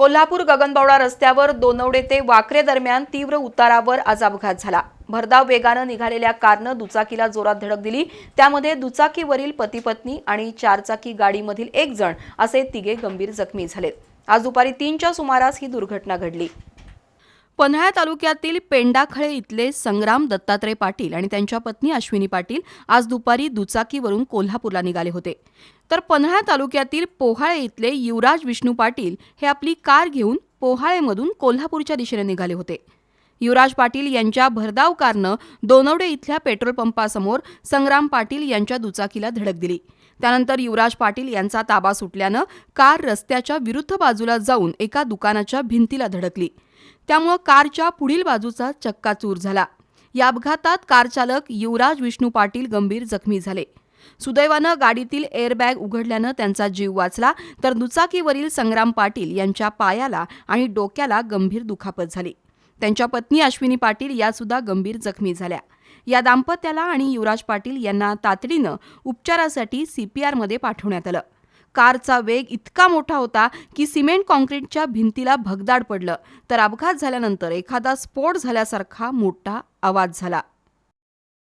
कोल्हापूर गगनबावडा रस्त्यावर दोनवडे ते वाकरे दरम्यान तीव्र उतारावर आज अपघात झाला. भरधाव वेगानं निघालेल्या कारनं दुचाकीला जोरात धडक दिली. त्यामध्ये दुचाकीवरील पती पत्नी आणि चारचाकी गाडीमधील एक जण असे तिघे गंभीर जखमी झालेत. आज दुपारी तीनच्या सुमारास ही दुर्घटना घडली. पन्हाळा तालुक्यातील पेंडाखळे इथले संग्राम दत्तात्रय पाटील आणि त्यांच्या पत्नी अश्विनी पाटील आज दुपारी दुचाकीवरून कोल्हापूरला निघाले होते. तर पन्हाळा तालुक्यातील पोहाळे इथले युवराज विष्णू पाटील हे आपली कार घेऊन पोहाळेमधून कोल्हापूरच्या दिशेने निघाले होते. युवराज पाटील यांच्या भरधाव कारनं दोनवडे इथल्या पेट्रोल पंपासमोर संग्राम पाटील यांच्या दुचाकीला धडक दिली. त्यानंतर युवराज पाटील यांचा ताबा सुटल्यानं कार रस्त्याच्या विरुद्ध बाजूला जाऊन एका दुकानाच्या भिंतीला धडकली. त्यामुळं कारच्या पुढील बाजूचा चक्काचूर झाला. या अपघातात कारचालक युवराज विष्णू पाटील गंभीर जखमी झाले. सुदैवानं गाडीतील एअरबॅग उघडल्यानं त्यांचा जीव वाचला तर दुचाकीवरील संग्राम पाटील यांच्या पायाला आणि डोक्याला गंभीर दुखापत झाली. त्यांच्या पत्नी अश्विनी पाटील यासुद्धा गंभीर जखमी झाल्या. या दाम्पत्याला आणि युवराज पाटील यांना तातडीनं उपचारासाठी सीपीआरमध्ये पाठवण्यात आलं. कारचा वेग इतका मोठा होता की सिमेंट कॉन्क्रीटच्या भिंतीला भगदाड पडलं. तर अपघात झाल्यानंतर एखादा स्फोट झाल्यासारखा मोठा आवाज झाला.